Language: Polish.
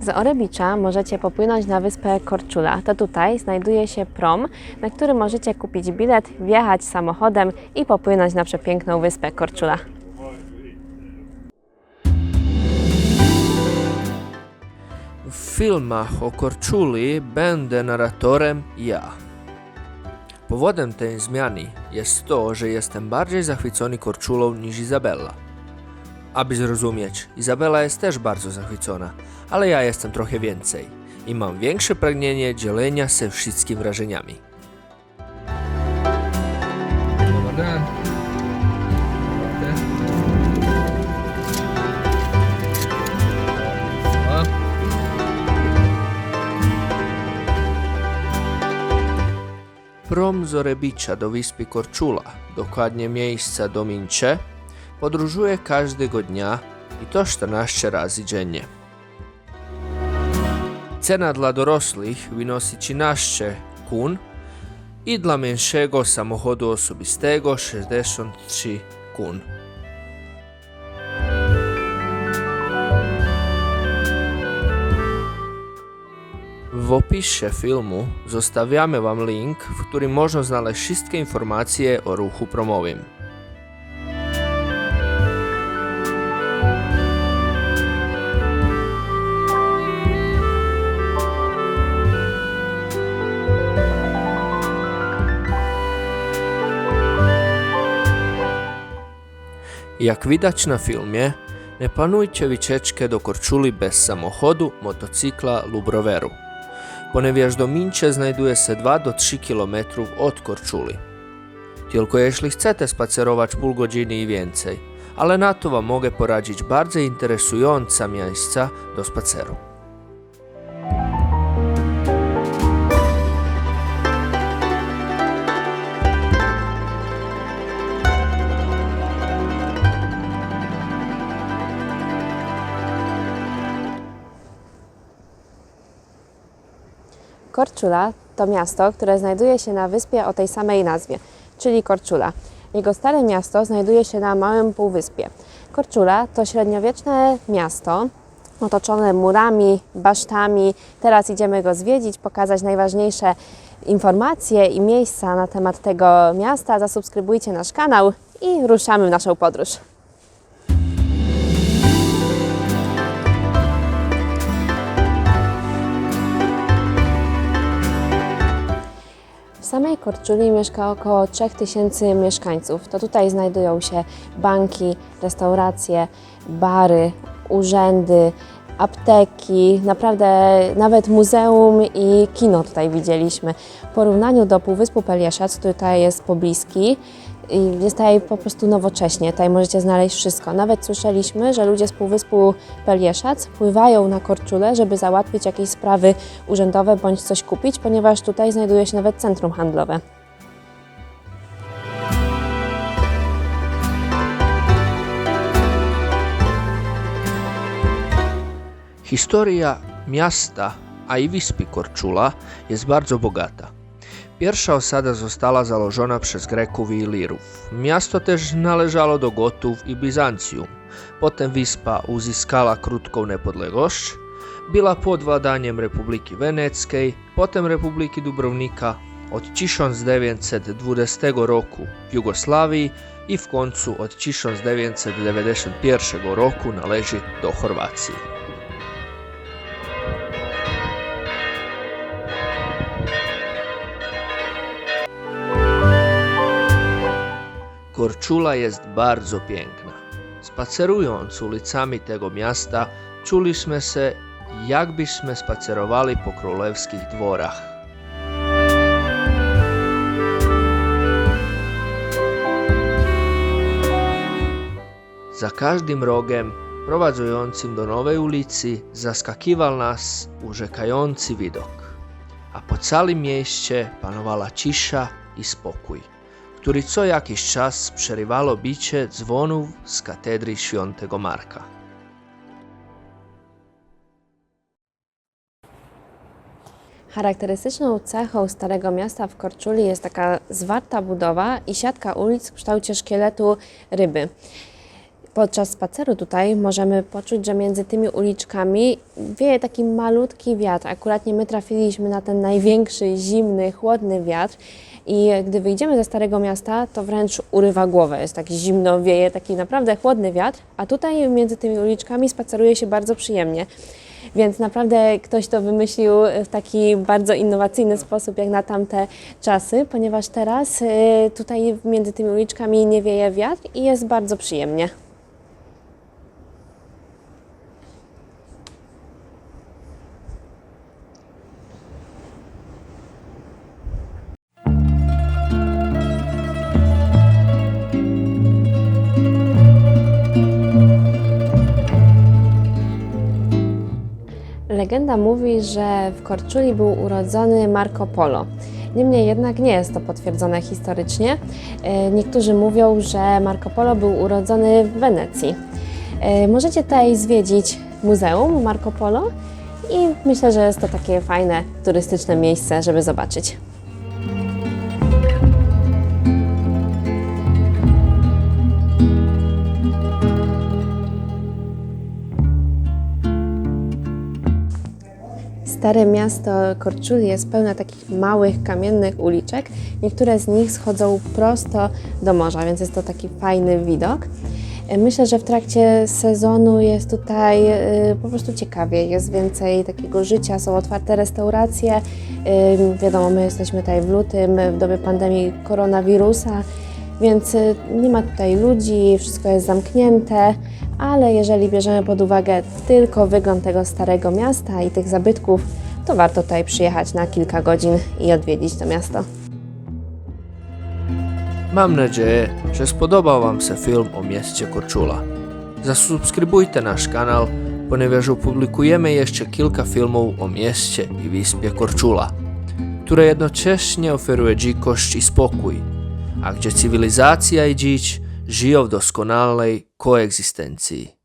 Z Orebicza możecie popłynąć na wyspę Korczula. To tutaj znajduje się prom, na który możecie kupić bilet, wjechać samochodem i popłynąć na przepiękną wyspę Korczula. W filmach o Korczuli będę narratorem ja. Powodem tej zmiany jest to, że jestem bardziej zachwycony Korczulą niż Izabella. Aby zrozumieć, Izabela jest też bardzo zachwycona, ale ja jestem trochę więcej i mam większe pragnienie dzielenia się wszystkimi wrażeniami. Prom z Orebicza do wyspy Korczula, dokładnie miejsca Domincze, podróżuje każdego dnia i to 14 razy dziennie. Cena dla dorosłych wynosi 13 kun i dla mniejszego samochodu osobistego 63 kun. W opisie filmu zostawiamy Wam link, w którym można znaleźć wszystkie informacje o ruchu promowym. Jak widać na filmie, nie planujcie wycieczkę do Korczuli bez samochodu, motocykla lub roweru, ponieważ znajduje się 2 do 3 km od Korczuli. Tylko jeśli chcecie spacerować pół godziny i więcej, ale na to Wam mogę poradzić bardzo interesująca miejsca do spaceru. Korczula to miasto, które znajduje się na wyspie o tej samej nazwie, czyli Korczula. Jego stare miasto znajduje się na małym półwyspie. Korczula to średniowieczne miasto otoczone murami, basztami. Teraz idziemy go zwiedzić, pokazać najważniejsze informacje i miejsca na temat tego miasta. Zasubskrybujcie nasz kanał i ruszamy w naszą podróż. Samej Korczuli mieszka około 3000 mieszkańców. To tutaj znajdują się banki, restauracje, bary, urzędy, apteki, naprawdę nawet muzeum i kino tutaj widzieliśmy. W porównaniu do Półwyspu Peliaszac, który tutaj jest pobliski, i jest tutaj po prostu nowocześnie. Tutaj możecie znaleźć wszystko. Nawet słyszeliśmy, że ludzie z Półwyspu Pelieszac pływają na Korczulę, żeby załatwić jakieś sprawy urzędowe bądź coś kupić, ponieważ tutaj znajduje się nawet centrum handlowe. Historia miasta, a i wyspy Korczula jest bardzo bogata. Pierwsza osada została założona przez Greków i Ilirów. Miasto też należało do Gotów i Bizancjum. Potem wyspa uzyskała krótką niepodległość, była pod władaniem Republiki Weneckiej, potem Republiki Dubrownika od 1920 roku w i w końcu od 1991 roku należy do Chorwacji. Korczula jest bardzo piękna. Spacerując ulicami tego miasta, czuliśmy się, jakbyśmy spacerowali po królewskich dworach. Za każdym rogiem prowadzącym do nowej ulicy zaskakiwał nas urzekający widok, a po całym mieście panowała cisza i spokój który co jakiś czas przerywało bicie dzwonów z katedry świętego Marka. Charakterystyczną cechą Starego Miasta w Korczuli jest taka zwarta budowa i siatka ulic w kształcie szkieletu ryby. Podczas spaceru tutaj możemy poczuć, że między tymi uliczkami wieje taki malutki wiatr. Akuratnie my trafiliśmy na ten największy, zimny, chłodny wiatr. I gdy wyjdziemy ze Starego Miasta, to wręcz urywa głowę. Jest tak zimno, wieje taki naprawdę chłodny wiatr, a tutaj między tymi uliczkami spaceruje się bardzo przyjemnie. Więc naprawdę ktoś to wymyślił w taki bardzo innowacyjny sposób, jak na tamte czasy, ponieważ teraz y, tutaj między tymi uliczkami nie wieje wiatr i jest bardzo przyjemnie. Legenda mówi, że w Korczuli był urodzony Marco Polo. Niemniej jednak nie jest to potwierdzone historycznie. E, Niektórzy mówią, że Marco Polo był urodzony w Wenecji. E, Możecie tutaj zwiedzić Muzeum Marco Polo i myślę, że jest to takie fajne turystyczne miejsce, żeby zobaczyć. Stare miasto Korczuli jest pełne takich małych, kamiennych uliczek. Niektóre z nich schodzą prosto do morza, więc jest to taki fajny widok. E, Myślę, że w trakcie sezonu jest tutaj e, po prostu ciekawie, jest więcej takiego życia, są otwarte restauracje. E, Wiadomo, my jesteśmy tutaj w lutym, w dobie pandemii koronawirusa, więc y, nie ma tutaj ludzi, wszystko jest zamknięte, ale jeżeli bierzemy pod uwagę tylko wygląd tego starego miasta i tych zabytków, to warto tutaj przyjechać na kilka godzin i odwiedzić to miasto. Mam nadzieję, że spodobał Wam se film o mieście Korčula. Zasubskrybujte nasz kanał, ponieważ opublikujemy jeszcze kilka filmów o mieście i wyspie Korčula, które jednocześnie oferuje dzikość i spokój, a gdzie cywilizacja i dzicz żyją w doskonałej koegzystencji.